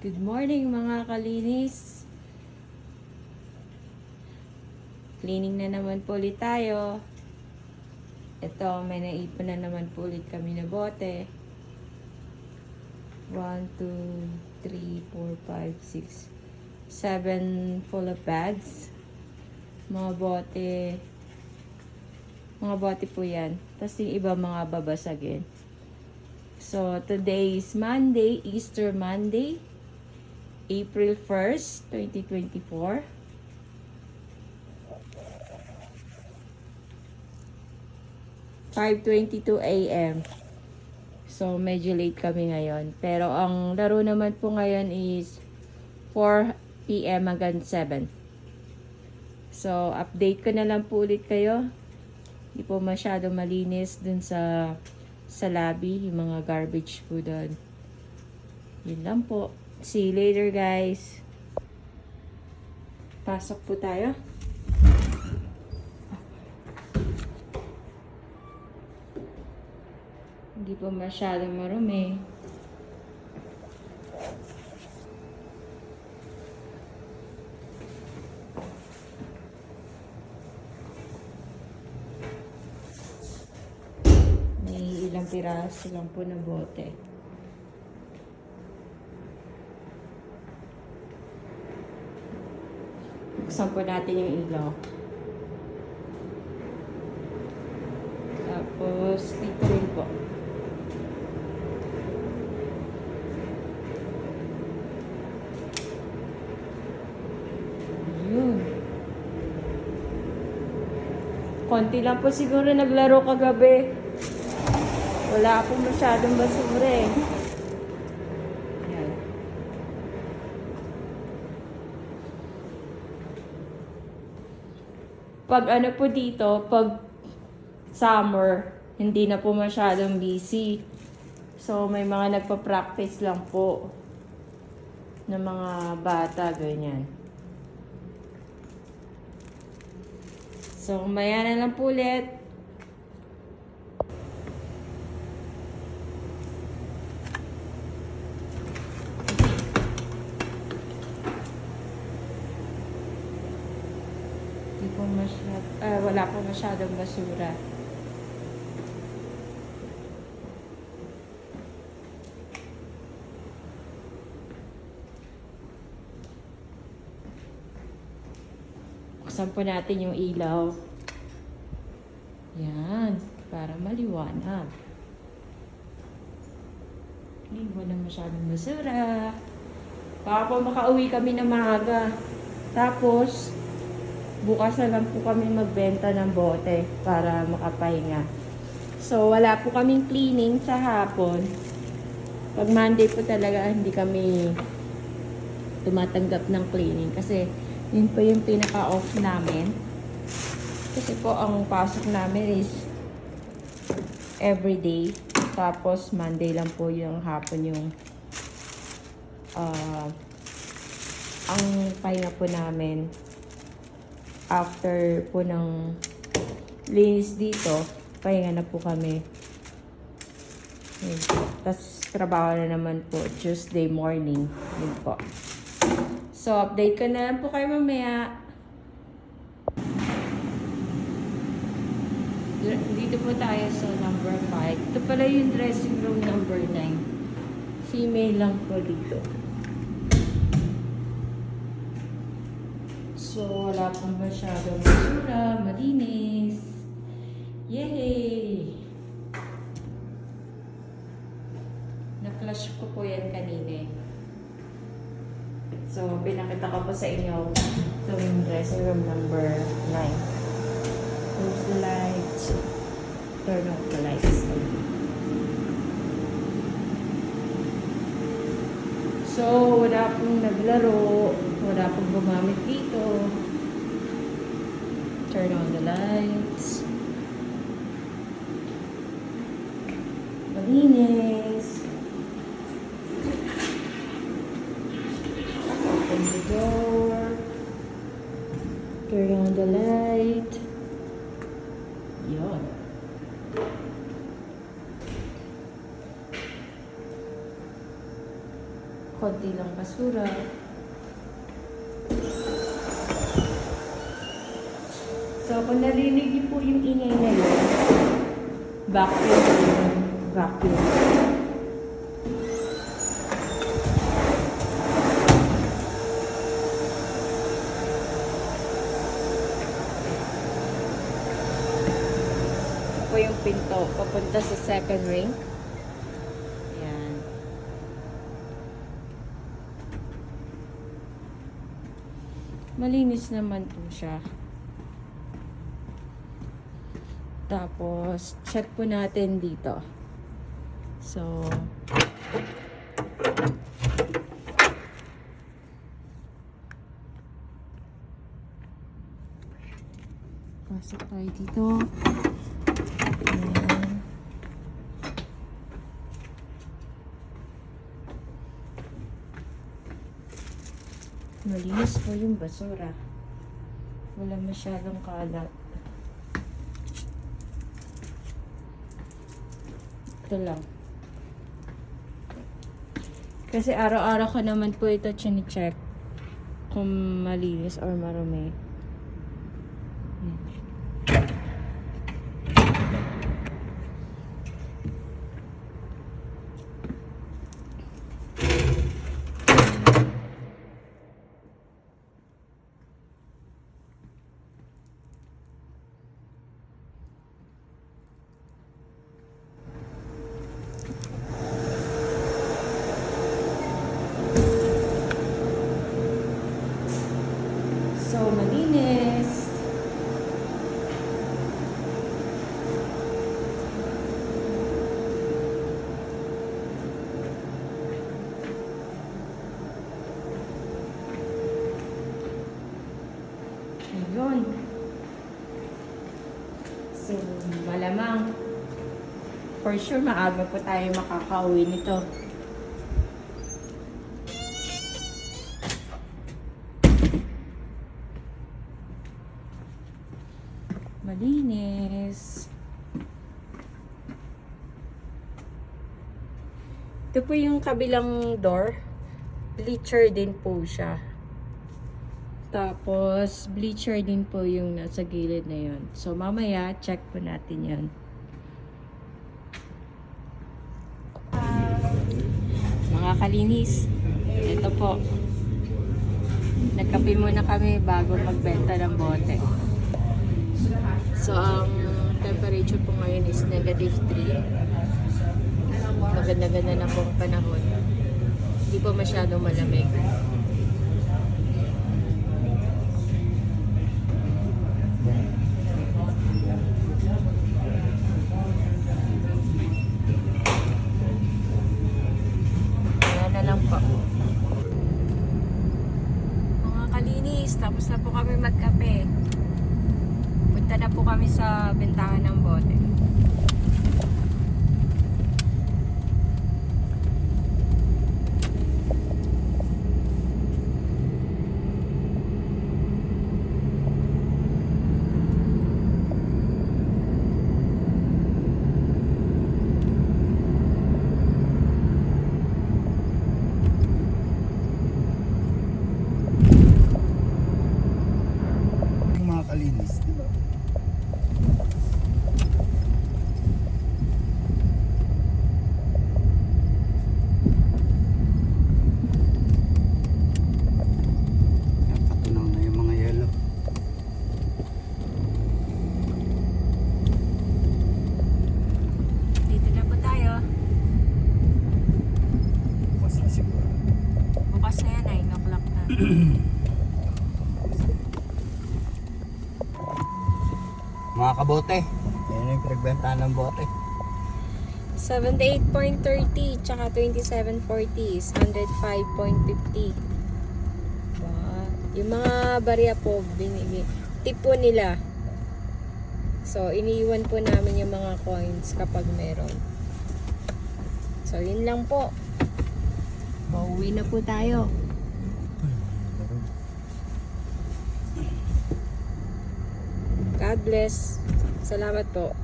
Good morning mga kalinis. Cleaning na naman po ulit tayo. Ito, may naipon na naman po ulit kami na bote. 1, 2, 3, 4, 5, 6, 7 full of bags. Mga bote. Mga bote po yan. Tapos yung iba mga babasagin. So, today is Monday, Easter Monday, April 1st, 2024. Five twenty-two a.m. So, medyo late kami ngayon. Pero, ang laro naman po ngayon is 4 p.m. hanggang 7. So, update ko na lang po ulit kayo. Hindi po masyado malinis dun sa sa lobby, yung mga garbage po doon. Yun lang po. See you later, guys. Pasok po tayo. Hindi po masyado marumi. May ilang piraso lang po na bote. Buksan po natin yung ilaw. Tapos, dito rin po. Yun. Konti lang po siguro naglaro kagabi. Wala akong masyadong basura eh. Yan. Pag ano po dito, pag summer, hindi na po masyadong busy. So, may mga nagpa-practice lang po ng mga bata, ganyan. So, maya na lang po ulit. Po masyad, ah, wala po masyadong basura. Buksan po natin yung ilaw. Yan, para maliwanag. Ay, wala masyadong basura. Baka po makauwi kami na maaga. Tapos, bukas na lang po kami magbenta ng bote para makapahinga. So, wala po kaming cleaning sa hapon. Pag Monday po talaga, hindi kami tumatanggap ng cleaning kasi yun po yung pinaka-off namin. Kasi po, ang pasok namin is everyday. Tapos, Monday lang po yung hapon yung ah, ang pahinga po namin after po ng linis dito, pahinga na po kami. Yun po. Tapos, trabaho na naman po Tuesday morning. Yun po. So, update ko na lang po kayo mamaya. Dito po tayo sa number 5. Ito pala yung dressing room number 9. Female lang po dito. So, wala pong masyadong basura. Malinis. Yay! Na-flush ko po yan kanina. eh. So, pinakita ko po sa inyo ito yung dressing room number 9. Close the lights. Turn off the lights. So, wala pong naglaro. Wala pong gumamit dito. Turn on the lights. Malinis. Open the door. Turn on the light. Yun. konti lang basura. So, kung narinig niyo po yung ingay na yun, vacuum po yun. Vacuum. Po yung pinto papunta sa second ring. Ayan. Malinis naman po siya. Tapos, check po natin dito. So, pasok tayo dito. Ayan. Malinis po yung basura. Wala masyadong kalat. Ito lang. Kasi araw-araw ko naman po ito chine-check kung malinis or marumi. Yan. So, malinis. Ayun. So, malamang. For sure, maaga po tayo makakauwi nito. Malinis. Ito po yung kabilang door. Bleacher din po siya. Tapos, bleacher din po yung nasa gilid na yun. So, mamaya, check po natin yun. Mga kalinis, ito po. Nagkape muna kami bago magbenta ng bote. So, ang temperature po ngayon is negative 3. Maganda-ganda na po ang panahon. Hindi po masyado malamig. Ayan na lang po. Mga kalinis, tapos na po kami magkape. Punta na po kami sa bentahan ng bote. Yung mga kalinis, di ba? Yan, patunaw na yung mga yellow. Dito na po tayo. Bukas na siguro. Bukas na yan, 9 o'clock na. Mga kabote, yan yung pinagbentahan ng bote. 78.30 tsaka 27.40 is 105.50. Wow. Yung mga barya po, binili. Tip po nila. So, iniiwan po namin yung mga coins kapag meron. So, yun lang po. Pauwi na po tayo. God bless. Salamat po.